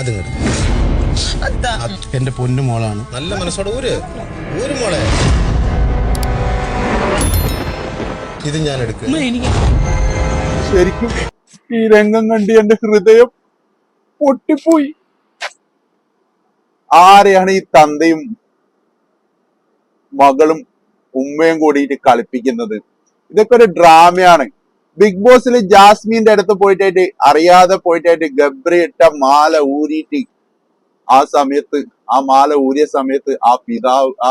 അതാ എന്റെ പൊന്നു മോളാണ്. നല്ല മനസ്സോടെ ഊര്. ഊര് മോളെ. ഇത് ഞാൻ എടുക്കും. എനിക്ക് ശരിക്കും ഈ രംഗം കണ്ടി എന്റെ ഹൃദയം പൊട്ടിപ്പോയി. ആരെയാണ് ഈ തന്തയും മകളും ഉമ്മയും കൂടിയിട്ട് കളിപ്പിക്കുന്നത്? ഇതൊക്കെ ഒരു ഡ്രാമയാണ് ബിഗ് ബോസിൽ ജാസ്മിന്റെ അടുത്ത് പോയിട്ടായിട്ട് അറിയാതെ പോയിട്ടായിട്ട് ഗബ്രി ഇട്ട മാല ഊരിയിട്ട് ആ സമയത്ത് ആ മാല ഊരിയ സമയത്ത് ആ പിതാവ് ആ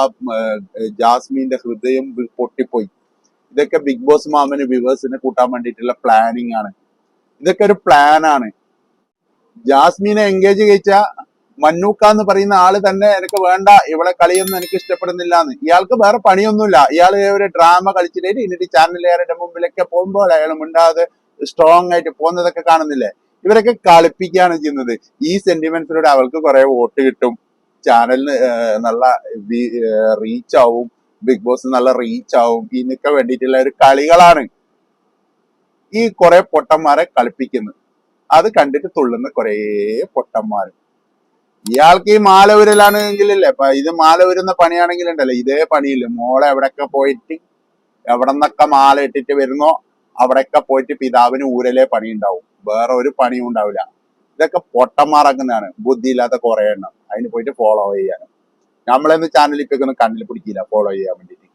ജാസ്മിന്റെ ഹൃദയം പൊട്ടിപ്പോയി. ഇതൊക്കെ ബിഗ് ബോസ് മാമന് വിവേഴ്സിനെ കൂട്ടാൻ വേണ്ടിയിട്ടുള്ള പ്ലാനിങ് ആണ്. ഇതൊക്കെ ഒരു പ്ലാനാണ് ജാസ്മിനെ എൻഗേജ് കഴിച്ച മന്നൂക്ക എന്ന് പറയുന്ന ആൾ തന്നെ എനിക്ക് വേണ്ട ഇവളെ കളിയൊന്നും എനിക്ക് ഇഷ്ടപ്പെടുന്നില്ല എന്ന് ഇയാൾക്ക് വേറെ പണിയൊന്നുമില്ല. ഇയാൾ ഒരു ഡ്രാമ കളിച്ചിട്ട് ഇനി ചാനലുകാരുടെ മുമ്പിലൊക്കെ പോകുമ്പോൾ അയാൾ മിണ്ടാതെ സ്ട്രോങ് ആയിട്ട് പോകുന്നതൊക്കെ കാണുന്നില്ലേ? ഇവരൊക്കെ കളിപ്പിക്കുകയാണ് ചെയ്യുന്നത്. ഈ സെന്റിമെന്റ്സിലൂടെ അവൾക്ക് കുറെ വോട്ട് കിട്ടും. ചാനലിന് നല്ല റീച്ച് ആവും. ബിഗ് ബോസ് നല്ല റീച്ച് ആവും. ഇതിനൊക്കെ വേണ്ടിയിട്ടുള്ള ഒരു കളികളാണ്. ഈ കുറെ പൊട്ടന്മാരെ കളിപ്പിക്കുന്നത്. അത് കണ്ടിട്ട് തുള്ളുന്ന കുറേ പൊട്ടന്മാർ ഇയാൾക്ക് ഈ മാല ഉരലാണെങ്കിലല്ലേ ഇപ്പൊ ഇത് മാല ഉരുന്ന പണിയാണെങ്കിൽ ഉണ്ടല്ലേ ഇതേ പണിയില്ലേ? മോളെ എവിടെയൊക്കെ പോയിട്ട് എവിടെ നിന്നൊക്കെ മാല ഇട്ടിട്ട് വരുന്നോ അവിടെയൊക്കെ പോയിട്ട് പിതാവിന് ഊരലേ പണി ഉണ്ടാവും വേറെ ഒരു പണിയും ഉണ്ടാവില്ല. ഇതൊക്കെ പൊട്ടന്മാറാക്കുന്നതാണ്. ബുദ്ധിയില്ലാത്ത കുറെ എണ്ണം. അതിന് പോയിട്ട് ഫോളോ ചെയ്യാനും. നമ്മളെന്ന് ഇപ്പൊ ഒന്നും കണ്ണിൽ പിടിക്കില്ല. ഫോളോ ചെയ്യാൻ വേണ്ടിയിട്ട്.